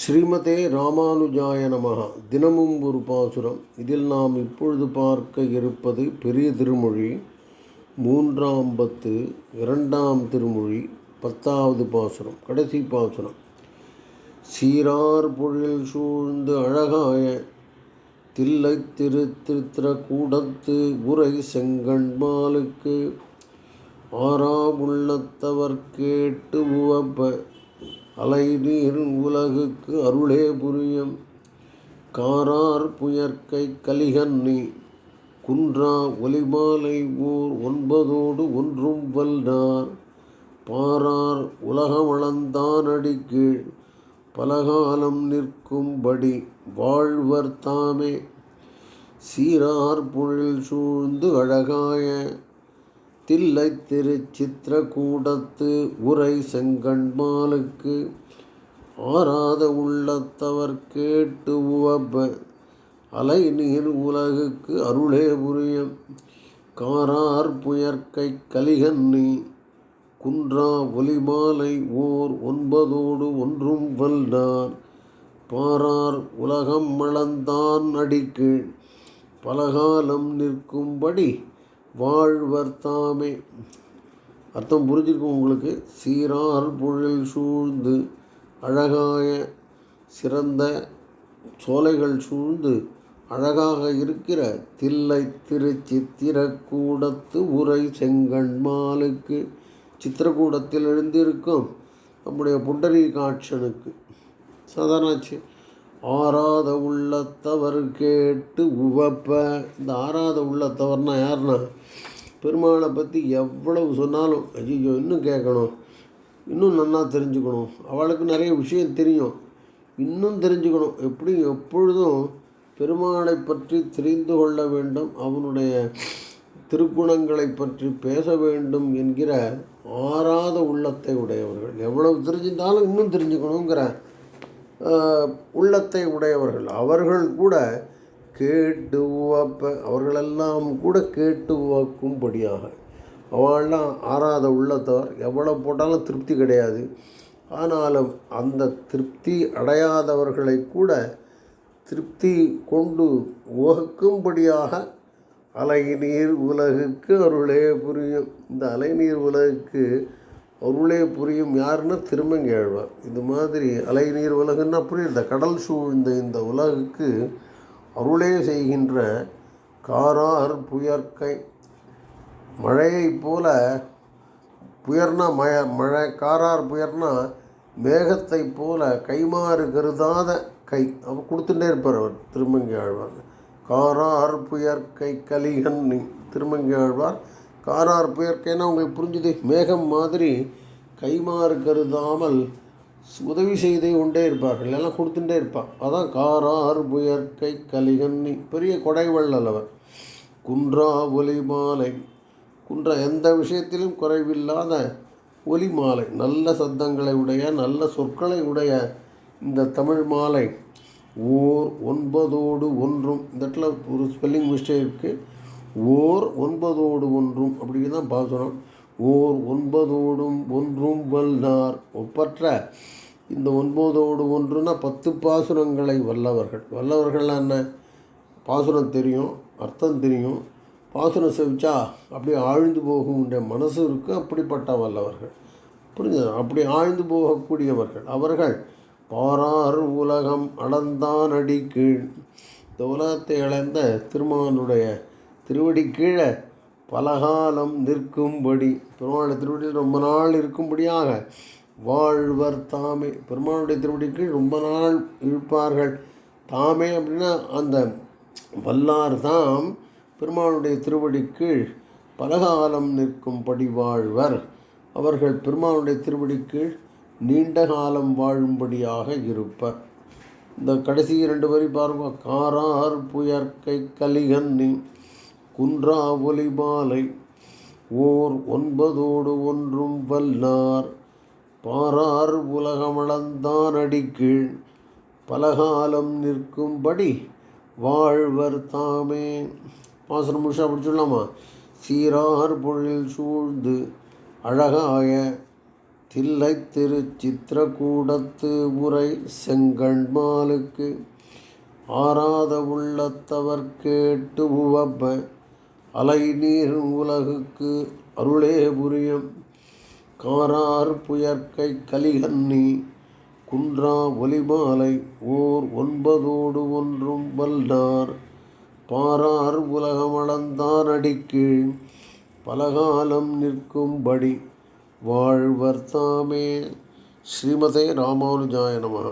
ஸ்ரீமதே ராமானுஜாய நமக தினமும் ஒரு பாசுரம். இதில் நாம் இப்பொழுது பார்க்க இருப்பது பெரிய திருமொழி மூன்றாம் பத்து இரண்டாம் திருமொழி பத்தாவது பாசுரம் கடைசி பாசுரம். சீரார் பொழில் சூழ்ந்து அழகாய தில்லை திரு திருத்திர கூடத்து உரை செங்கண்மாலுக்கு ஆறா உள்ளத்தவர் கேட்டு உவப்ப அலை நீர் உலகுக்கு அருளே புரியும். காரார் புயற்கை கலிகன்னி குன்றா ஒலிமாலை ஊர் ஒன்பதோடு ஒன்றும் வல்லார் பாரார் உலகமளந்தானடிக்கீழ் பலகாலம் நிற்கும்படி வாழ்வர் தாமே. சீரார் பொழில் சூழ்ந்து அழகாய தில்லை திருச்சித்திரக்கூடத்து உரை செங்கண்மாலுக்கு ஆராத உள்ளத்தவர் கேட்டு உவப்ப அலை நீர் உலகுக்கு அருளே புரியம். காரார் புயற்கை கலிகன்னி குன்றா ஒலிமாலை ஓர் ஒன்பதோடு ஒன்றும் வல்லார். பாரார் உலகம் மளந்தான் அடிக்கு பலகாலம் நிற்கும்படி வாழ்வர் தாமே. அர்த்தம் புரிஞ்சிருக்கும் உங்களுக்கு? சீரார் பொழில் சூழ்ந்து அழகாய சிறந்த சோலைகள் சூழ்ந்து அழகாக இருக்கிற தில்லை திருச்சித்திரக்கூடத்து உரை செங்கண்மாலுக்கு சித்திரக்கூடத்தில் எழுந்திருக்கும் நம்முடைய புண்டரி காட்சனுக்கு சாதாரணாச்சு ஆறாத உள்ளத்தவர் கேட்டு உவப்ப. இந்த ஆறாத உள்ளத்தவர்னா யாருன்னா பெருமாளை பற்றி எவ்வளவு சொன்னாலும் ஐயோ இன்னும் கேட்கணும். இன்னும் நன்னா தெரிஞ்சுக்கணும். அவளுக்கு நிறைய விஷயம் தெரியும். இன்னும் தெரிஞ்சுக்கணும். எப்படி எப்பொழுதும் பெருமாளை பற்றி தெரிந்து கொள்ள வேண்டும் அவனுடைய திருக்குணங்களை பற்றி பேச வேண்டும் என்கிற ஆறாத உள்ளத்தை உடையவர்கள். எவ்வளவு தெரிஞ்சிருந்தாலும் இன்னும் தெரிஞ்சுக்கணுங்கிற உள்ளத்தை உடையவர்கள். அவர்கள் கூட கேட்டு உவப்ப அவர்களெல்லாம் கூட கேட்டு உவக்கும்படியாக. அவள்லாம் ஆறாத உள்ளத்தவர். எவ்வளோ போட்டாலும் திருப்தி கிடையாது. ஆனாலும் அந்த திருப்தி அடையாதவர்களை கூட திருப்தி கொண்டு உவகுக்கும்படியாக அலைநீர் உலகுக்கு அருளே புரியும். இந்த அலைநீர் உலகுக்கு அருளே புரியும் யாருன்னா திருமங்கி ஆழ்வார் இது மாதிரி அலை நீர் உலகுன்னா புரியுது கடல் சூழ்ந்த இந்த உலகுக்கு அருளே செய்கின்ற காரார் புயற்கை. மழையைப் போல புயர்னா மழ மழை காரார் புயர்னா மேகத்தை போல கைமாறு கருதாத கை. அவர் கொடுத்துட்டே இருப்பார் அவர் திருமங்கி ஆழ்வார் காரார் புயற்கை கலிகன் திருமங்கி ஆழ்வார் காரார் புயற்கைன்னா உங்களுக்கு புரிஞ்சுது. மேகம் மாதிரி கைமாறு கருதாமல் உதவி செய்து கொண்டே இருப்பார்கள் எல்லாம் கொடுத்துட்டே இருப்பான் அதான் காரார் புயற்கை கலிகன்னி பெரிய கொடைவள்ளல் அவர். குன்றா ஒலி மாலை குன்றா எந்த விஷயத்திலும் குறைவில்லாத ஒலி மாலை நல்ல சத்தங்களை உடைய நல்ல சொற்களை உடைய இந்த தமிழ் மாலை. ஓர் ஒன்பதோடு ஒன்றும். இந்த இடத்துல ஒரு ஸ்பெல்லிங் மிஸ்டேக் இருக்குது ஓர் ஒன்பதோடு ஒன்றும் அப்படி தான் பாசனம் ஓர் ஒன்பதோடும் ஒன்றும் வல்லார். ஒப்பற்ற. இந்த ஒன்பதோடு ஒன்றுனா பத்து பாசுரங்களை வல்லவர்கள். வல்லவர்கள்லாம் என்ன? பாசுரம் தெரியும் அர்த்தம் தெரியும். பாசுரம் செவிச்சா அப்படியே ஆழ்ந்து போகும்ன்ற மனசு இருக்கு அப்படிப்பட்ட வல்லவர்கள். புரிஞ்சது? அப்படி ஆழ்ந்து போகக்கூடியவர்கள். அவர்கள் பாரார் உலகம் அளந்தான் அடி கீழ் இந்த உலகத்தை இழந்த திருமானுடைய திருவடி கீழே பலகாலம் நிற்கும்படி. பெருமாளுடைய திருவடியில் ரொம்ப நாள் இருக்கும்படியாக வாழ்வர் தாமே. பெருமாளுடைய திருவடி கீழ் ரொம்ப நாள் இருப்பார்கள். தாமே அப்படின்னா அந்த வல்லார் தாம் பெருமாளுடைய திருவடி கீழ் பலகாலம் நிற்கும்படி வாழ்வர். அவர்கள் பெருமாளுடைய திருவடி கீழ் நீண்ட காலம் வாழும்படியாக இருப்பர். இந்த கடைசி இரண்டு வரி பாருங்க. காரார் புயற்கை கலிகன்னி. குன்றா ஒலிபாலை ஓர் ஒன்பதோடு ஒன்றும் வல்லார். பாரார் உலகமளந்தான் அடிக்கீழ் பலகாலம் நிற்கும்படி வாழ்வர் தாமே. பாசனம் முழுஷா படிச்சுடலாமா சீரார் பொழில் சூழ்ந்து அழகாய தில்லை திருச்சித்திரக்கூடத்து உரை செங்கண்மாலுக்கு ஆராத உள்ளத்தவர் கேட்டு உவப்ப அலை நீர் உலகுக்கு அருளே புரியும். காரார் புயற்கை கலிகன்னி குன்றா ஒலிமாலை ஓர் ஒன்பதோடு ஒன்றும் வல்லார். பாரார் உலகமளந்தான் அடிக்கீழ் பலகாலம் நிற்கும்படி வாழ்வர் தாமே. ஸ்ரீமதே ராமானுஜாய நமः